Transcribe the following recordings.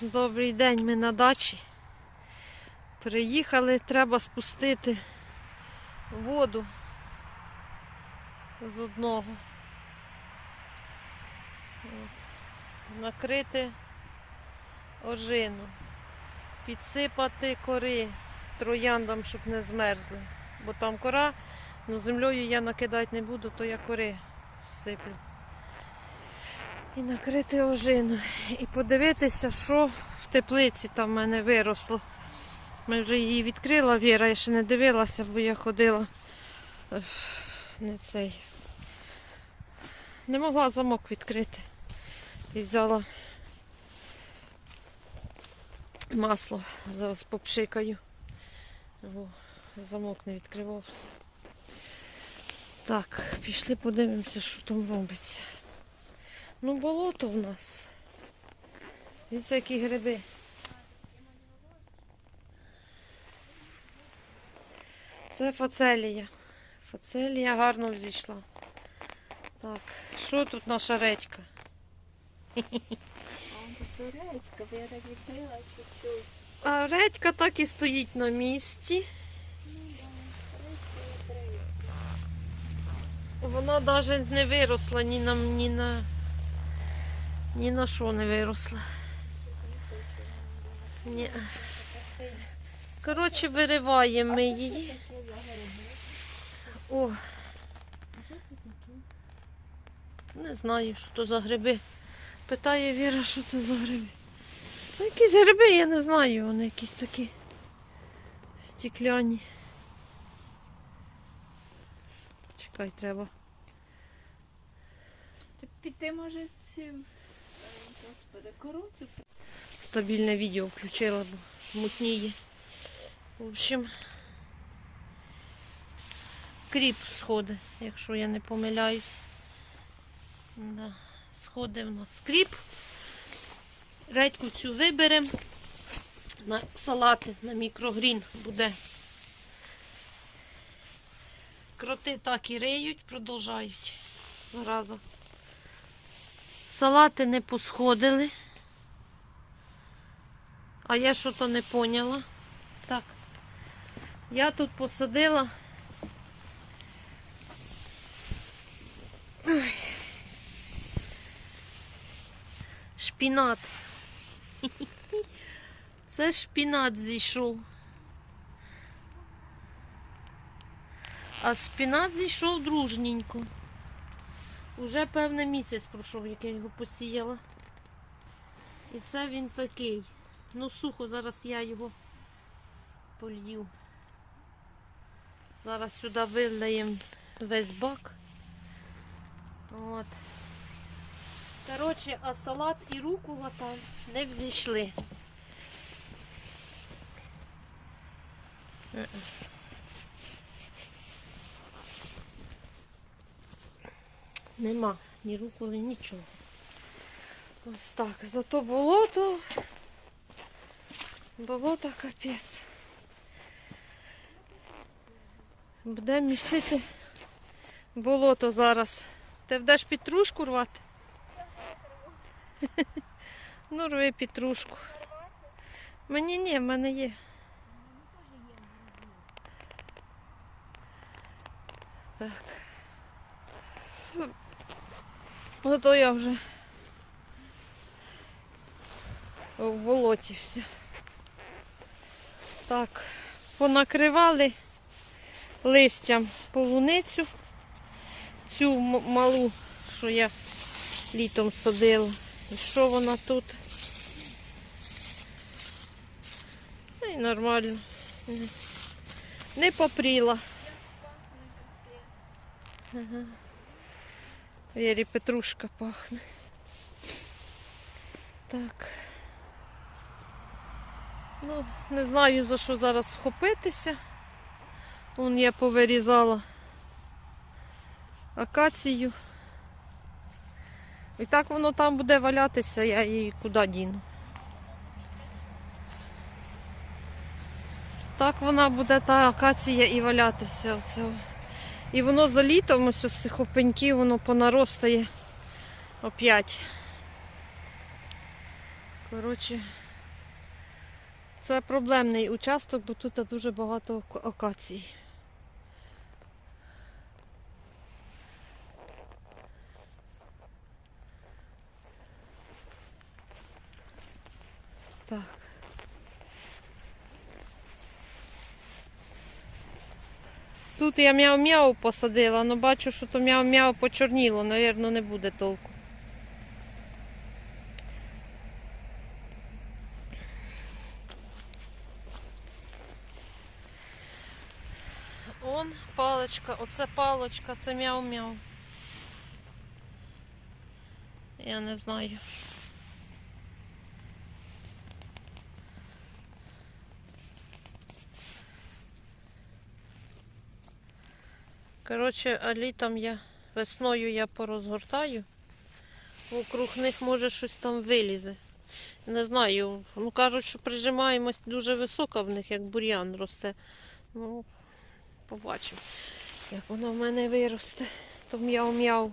Добрий день, ми на дачі. Приїхали, треба спустити воду з одного. От. Накрити ожину, підсипати кори трояндам, щоб не змерзли. Бо там кора, ну землею я накидати не буду, то я кори сиплю. І накрити ожину. І подивитися, що в теплиці там в мене виросло. Ми вже її відкрила, Віра, я ще не дивилася, бо я ходила не цей. Не могла замок відкрити. І взяла масло. Зараз попшикаю. Бо замок не відкривався. Так, пішли подивимося, що там робиться. Ну, болото в нас. Дивіться, які гриби. Це фацелія. Фацелія гарно взійшла. Так, що тут наша редька? А бо я так відкрила чуть-чуть. А редька так і стоїть на місці. Ну Вона навіть не виросла ні на ні на ні на що не виросла. Ні. Коротше, вириваємо ми її. О, не знаю, що то за гриби. Питає Віра, що це за гриби. Ну, якісь гриби, я не знаю, вони якісь такі стекляні. Чекай, треба. Піти може цю, ой, господи, кору цю Стабільне відео включила, бо мутніє. В общем, кріп сходи, якщо я не помиляюсь. Да. Сходи в нас кріп. Редьку цю виберемо. На салати, на мікрогрін буде. Кроти так і риють, продовжають. Зараза. Салати не посходили. А я що то не поняла. Так. Я тут посадила. Шпінат. Це шпінат зійшов. А шпінат зійшов дружненько. Уже певний місяць пройшов, як я його посіяла. І це він такий. Ну, сухо, зараз я його полью. Зараз сюди вилиємо весь бак. От. Коротше, а салат і рукола там не взійшли. Нема ні руколи, нічого. Ось так. Зато болото. Болото капець. Буде містити болото зараз. Ти вдаш петрушку рвати? Ну, рви петрушку. Мені ні, в мене є. Так. Ото я вже в болоті все. Так, понакривали листям полуницю, цю малу, що я літом садила. І що вона тут? Ну і нормально. Не попріла. Ага. Вірі петрушка пахне. Так. Ну, не знаю за що зараз вхопитися. Вон я повирізала акацію. І так воно там буде валятися, я її куди діну. Так вона буде та акація і валятися. Оце. І воно за літом ось з цих опеньків воно понаростає оп'ять. Коротше, це проблемний участок, бо тут дуже багато окацій. Тут я мяу-мяу посадила, але бачу, що то мяу-мяу почорніло, навірно, не буде толку. Он паличка, оце паличка, це мяу-мяу. Я не знаю. Коротше, а літом я весною я порозгортаю. Вокруг них може щось там вилізе. Не знаю. Ну кажуть, що прижимаємось дуже високо в них, як бур'ян росте. Ну, побачимо, як воно в мене виросте. То м'яу-м'яу.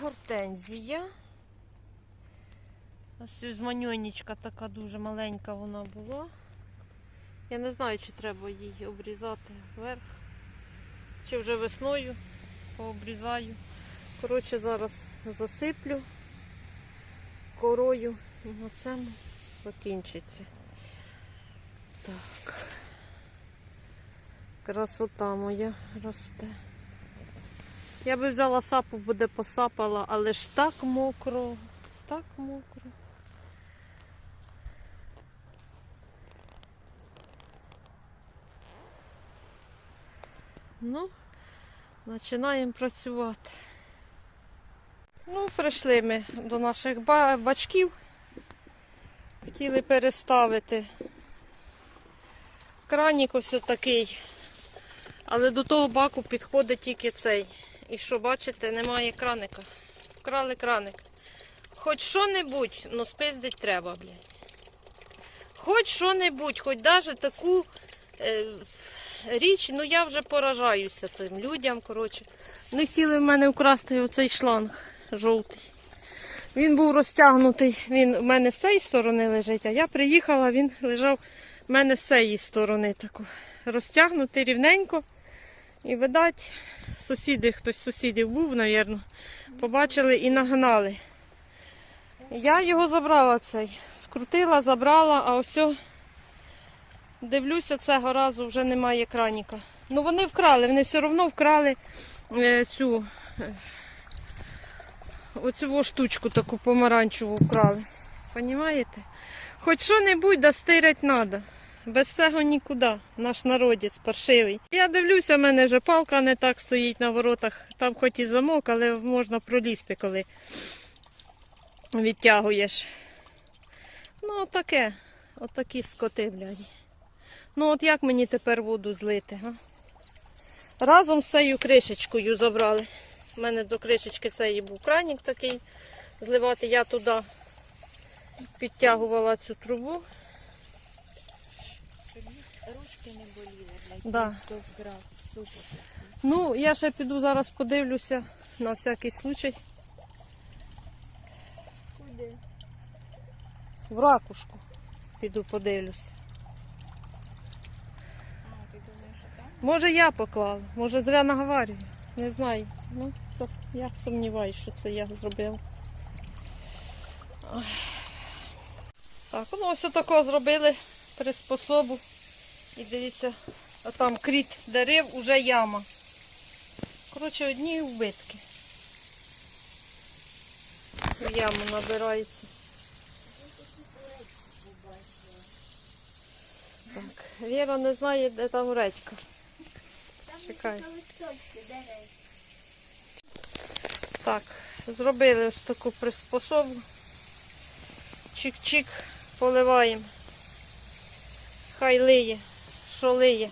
Гортензія. Ось ось така дуже маленька вона була. Я не знаю, чи треба її обрізати вверх. Чи вже весною пообрізаю. Коротше, зараз засиплю корою і на цьому закінчиться. Так. Красота моя росте. Я би взяла сапу, буде посапала, але ж так мокро, так мокро. Ну, починаємо працювати. Ну, прийшли ми до наших бачків. Хотіли переставити. Кранік ось такий. Але до того баку підходить тільки цей. І що, бачите, немає краника. Вкрали краник. Хоч що-небудь, ну спиздить треба, блядь. Хоч що-небудь, хоч навіть таку е, річ, ну я вже поражаюся цим людям, коротше. Вони хотіли в мене вкрасти оцей шланг жовтий. Він був розтягнутий, він в мене з цієї сторони лежить, а я приїхала, він лежав в мене з цієї сторони тако. Розтягнутий рівненько. І, видать, сусіди, хтось з сусідів був, напевно, побачили і нагнали. Я його забрала цей, скрутила, забрала, а ось дивлюся, цього разу вже немає краніка. Ну вони вкрали, вони все одно вкрали е, цю е, оцю штучку таку помаранчеву вкрали. Понімаєте? Хоч що-небудь да стирять треба. Без цього нікуди. Наш народець паршивий. Я дивлюся, в мене вже палка не так стоїть на воротах. Там хоч і замок, але можна пролізти, коли відтягуєш. Ну, таке. Отакі скоти, блядь. Ну от як мені тепер воду злити, га? Разом з цією кришечкою забрали. У мене до кришечки цієї був кранік такий. Зливати я туди підтягувала цю трубу. Ручки не боліли. Да. Супер. Ну, я ще піду зараз подивлюся на всякий случай Куди? в ракушку. Піду подивлюся. А, ти думаєш, що там? Може я поклала, може зря наговарюю. Не знаю. Ну, це, я сумніваюся, що це я зробила. Так, ну ось отако зробили приспособу. І дивіться, а там кріт дерев, уже яма. Коротше, одні вбитки. В яму набирається. Так, Віра не знає, де там редька. Чекай. Так, зробили ось таку приспособу. Чик-чик, поливаємо. Хай лиє, що лиє.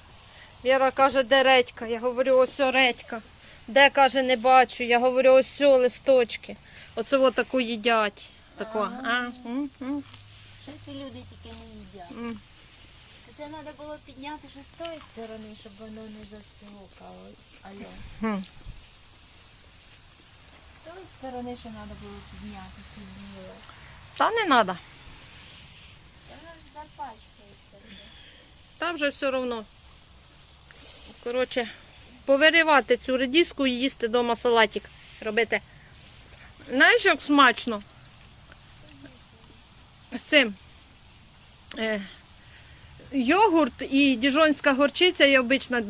Віра каже, де редька. Я говорю, ось редька. Де каже, не бачу. Я говорю, ось о листочки. Оце от таку їдять. Таку. А, м, м, Що ці люди тільки не їдять? Це треба було підняти ще з тої сторони, щоб воно не зацілукало. Алло. Хм. З тої сторони ще треба було підняти ці зміли. Та не треба. Та вона ж запачкається. Та вже все одно. Коротше, повиривати цю редиску і їсти вдома салатик робити. Знаєш, як смачно? З цим. Е, йогурт і діжонська горчиця, і обична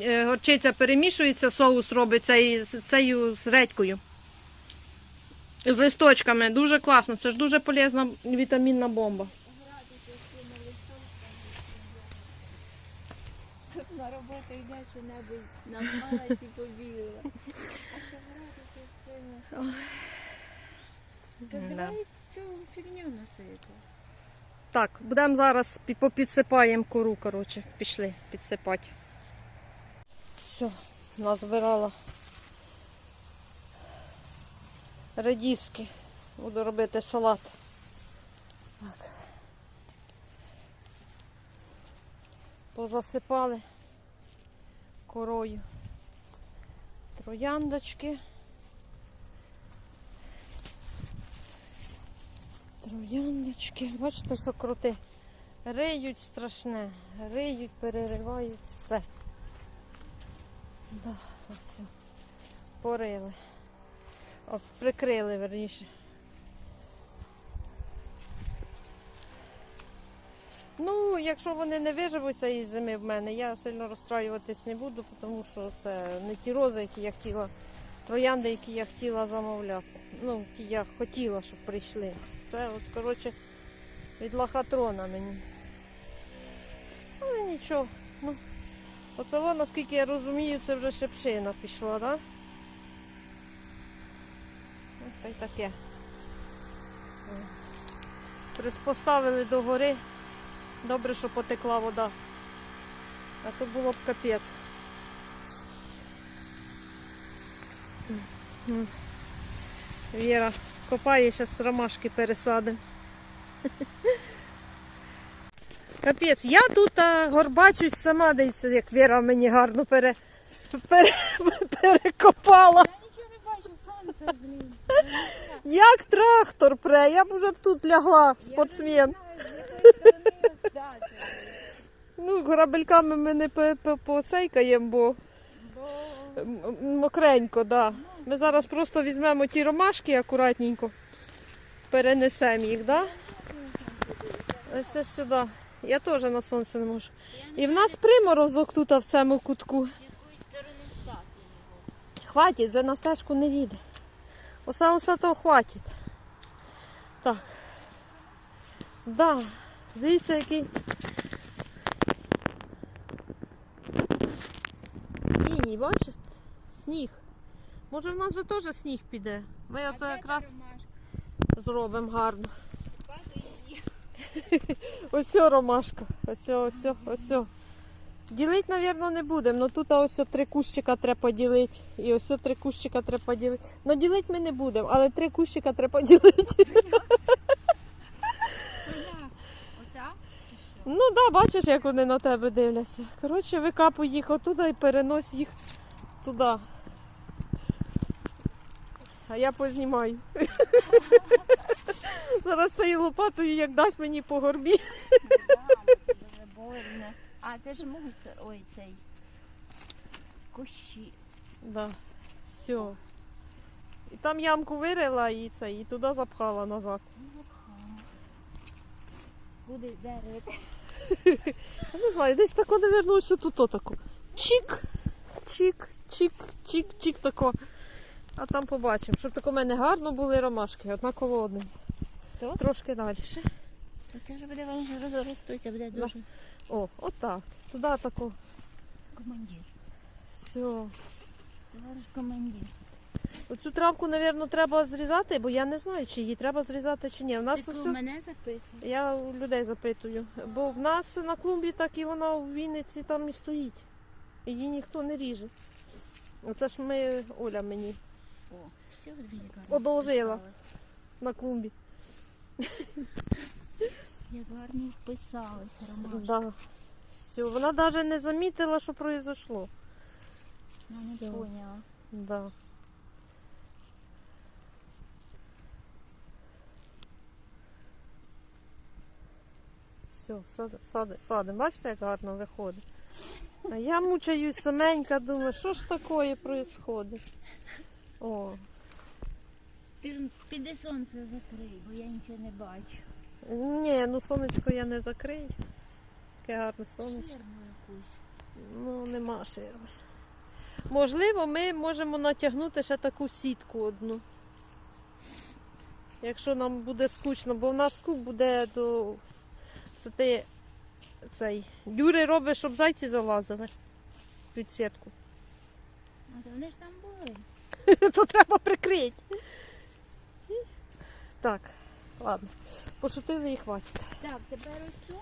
е, горчиця перемішується, соус робиться і з цією з редькою. З листочками. Дуже класно. Це ж дуже полезна вітамінна бомба. На роботу йде що-небудь намалась і побігла. А що гратися з цими? То Да. давай цю фігню носити. Так, будемо зараз попідсипаємо кору, коротше, пішли підсипати. Все, назбирала редіски. Буду робити салат. Так. Позасипали корою. Трояндочки. Трояндочки. Бачите, що крути. Риють страшне. Риють, переривають все. Да, ось. Порили. О, прикрили, верніше. Ну, якщо вони не виживуться із зими в мене, я сильно розстраюватись не буду, тому що це не ті рози, які я хотіла, троянди, які я хотіла замовляти. Ну, які я хотіла, щоб прийшли. Це от, коротше, від лохотрона мені. Але нічого. Ну, оце воно, наскільки я розумію, це вже шепшина пішла, так? Да? Ось та й таке. Приспоставили до гори. Добре, що потекла вода. А то було б капець. Віра копає, зараз ромашки пересадимо. Капець, я тут а, горбачусь сама, дивіться, як Віра мені гарно пере, пере, перекопала. Я нічого не бачу, сонце, блін. Як трактор пре, я б уже б тут лягла, спортсмен. Ну, грабельками ми не по- по- посейкаємо, бо мокренько, да. Ми зараз просто візьмемо ті ромашки акуратненько, перенесемо їх, да? Ось сюди. Я теж на сонце не можу. І в нас приморозок тут в цьому кутку. Хватить, вже на стежку не їде. Осе усе то хватить. Так. Да. Дивіться, який. Іній, бачиш? Сніг. Може в нас вже теж сніг піде. Ми оце якраз зробимо гарно. Ось ромашка. Ось, ось, ось. Ділити, мабуть, не будемо. Ну тут ось три кущика треба поділити. І ось три кущика треба поділити. Ну ділити ми не будемо, але три кущика треба поділити. Ну так, да, бачиш, як вони на тебе дивляться. Коротше, викапуй їх отуди і перенось їх туди. А я познімаю. Зараз стою лопатою, як дасть мені по горбі. Дуже больно. А це ж мусор, ой, цей. Кущі. Да. Все. І там ямку вирила і це, і туди запхала назад. Куди дерево? Я не знаю, десь тако, мабуть, ось тут отако. Чик, чик, чик, чик, чик тако. А там побачимо, щоб тако в мене гарно були ромашки, одна коло одної. То? Трошки далі. То це ж буде вони розростуться, буде дуже О, отак. Туди тако. командир. Все. Товариш командир. Оцю травку, мабуть, треба зрізати, бо я не знаю, чи її треба зрізати чи ні. У нас Ти коли мене запитуєш? Я у людей запитую. Бо в нас на клумбі так і вона в Вінниці там і стоїть. Її ніхто не ріже. Оце ж ми, Оля мені о, все, Одолжила на клумбі. Як гарно вписалися, ромашки. Да. Все, вона навіть не замітила, що произошло. Вона не поняла. Да. Все, сади, сади, сади. Бачите, як гарно виходить. А я мучаюсь саменька, думаю, що ж такое происходит. О, Ти піди сонце закрий, бо я нічого не бачу. ні, ну сонечко я не закрию. Яке гарне сонечко. Ширму якусь. Ну, нема ширми. Можливо, ми можемо натягнути ще таку сітку одну. Якщо нам буде скучно, бо в нас куб буде до. Це ти цей. Дюри робить, щоб зайці залазили під сітку. А то вони ж там були. То треба прикрити. Так, ладно. Пошутили і хватить. Так, тепер ось.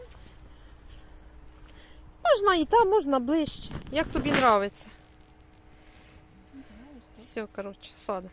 Можна і там, можна ближче. Як тобі подобається. Все, коротше, сада.